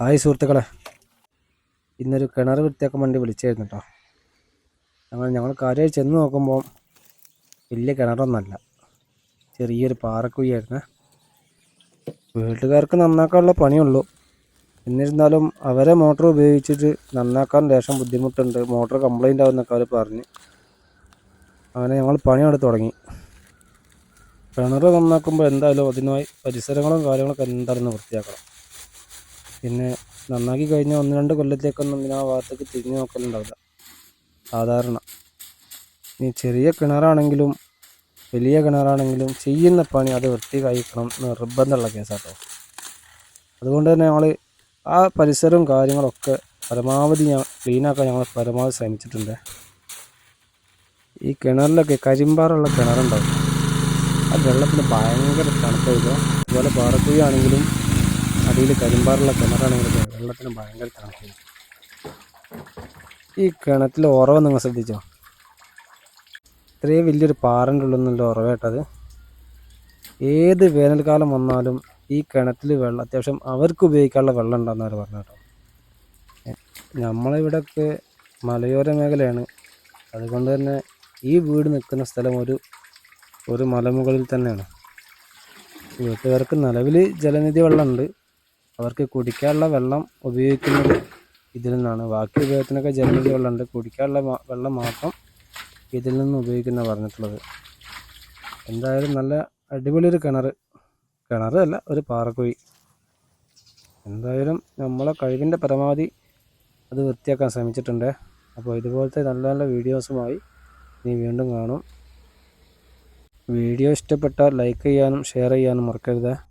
Hi സുഹൃത്തുക്കളെ. ഇന്നൊരു കിണർ വൃത്തിയാക്കാൻ വേണ്ടി വിളിച്ചായിരുന്നു കേട്ടോ ഞങ്ങൾ ഞങ്ങൾ കാര്യമായി ചെന്ന് നോക്കുമ്പോൾ വലിയ കിണറൊന്നല്ല. ചെറിയൊരു പാറക്കുഴിയായിരുന്നു. വീട്ടുകാർക്ക് നന്നാക്കാനുള്ള പണിയുള്ളൂ. എന്നിരുന്നാലും അവരെ മോട്ടോർ ഉപയോഗിച്ചിട്ട് നന്നാക്കാൻ ലേശം ബുദ്ധിമുട്ടുണ്ട്. മോട്ടോർ കംപ്ലൈന്റ് ആവുമെന്നൊക്കെ അവർ പറഞ്ഞ്. അങ്ങനെ ഞങ്ങൾ പണിയെടുത്ത് തുടങ്ങി. കിണർ നന്നാക്കുമ്പോൾ എന്തായാലും അതിനായി പരിസരങ്ങളും കാര്യങ്ങളൊക്കെ എന്തായാലും വൃത്തിയാക്കണം. പിന്നെ നന്നാക്കി കഴിഞ്ഞ ഒന്ന് രണ്ട് കൊല്ലത്തേക്കൊന്നും പിന്നെ ആ ഭാഗത്തേക്ക് തിരിഞ്ഞു നോക്കലുണ്ടാവില്ല. സാധാരണ. ഇനി ചെറിയ കിണറാണെങ്കിലും വലിയ കിണറാണെങ്കിലും ചെയ്യുന്ന പണി അത് വൃത്തി കഴിക്കണം നിർബന്ധമുള്ള കേസാട്ടോ. അതുകൊണ്ട് തന്നെ ഞങ്ങൾ ആ പരിസരവും കാര്യങ്ങളൊക്കെ പരമാവധി ഞാൻ ക്ലീനാക്കാൻ ഞങ്ങൾ പരമാവധി ശ്രമിച്ചിട്ടുണ്ട്. ഈ കിണറിലൊക്കെ കരിമ്പാറുള്ള കിണറുണ്ടാവും. ആ വെള്ളത്തിന് ഭയങ്കര തണുപ്പായിരുന്നു അതുപോലെ പാറക്കുഴിയാണെങ്കിലും അടിയിൽ കരിമ്പാറുള്ള കിണറാണെങ്കിൽ വെള്ളത്തിന് ഭയങ്കര തണുപ്പാണ്. ഈ കിണറ്റിൽ ഉറവ് നിങ്ങൾ ശ്രദ്ധിച്ചോ? ഇത്രയും വലിയൊരു പാറന്റെ ഉള്ളിൽ നിന്നുള്ള ഉറവേട്ടത് ഏത് വേനൽക്കാലം വന്നാലും ഈ കിണറ്റിൽ വെള്ളം അത്യാവശ്യം അവർക്ക് ഉപയോഗിക്കാനുള്ള വെള്ളം ഉണ്ടാകുന്നവർ പറഞ്ഞു കേട്ടോ. നമ്മളിവിടെയൊക്കെ മലയോര മേഖലയാണ്. അതുകൊണ്ട് തന്നെ ഈ വീട് നിൽക്കുന്ന സ്ഥലം ഒരു ഒരു മലമുകളിൽ തന്നെയാണ്. വീട്ടുകാർക്ക് നിലവിൽ ജലനിധി വെള്ളമുണ്ട്. അവർക്ക് കുടിക്കാനുള്ള വെള്ളം ഉപയോഗിക്കുന്നത് ഇതിൽ നിന്നാണ്. ബാക്കി ഉപയോഗത്തിനൊക്കെ ജലനിധി വെള്ളമുണ്ട് കുടിക്കാനുള്ള വെള്ളം മാത്രം ഇതിൽ നിന്ന് ഉപയോഗിക്കുന്ന പറഞ്ഞിട്ടുള്ളത്. എന്തായാലും നല്ല അടിപൊളി ഒരു കിണർ കിണറല്ല ഒരു പാറക്കുഴി. എന്തായാലും നമ്മളെ കഴിവിന്റെ പരമാവധി അത് വൃത്തിയാക്കാൻ ശ്രമിച്ചിട്ടുണ്ട്. അപ്പോൾ ഇതുപോലത്തെ നല്ല നല്ല വീഡിയോസുമായി നീ വീണ്ടും കാണും. വീഡിയോ ഇഷ്ടപ്പെട്ടാൽ ലൈക്ക് ചെയ്യാനും ഷെയർ ചെയ്യാനും മറക്കരുത്.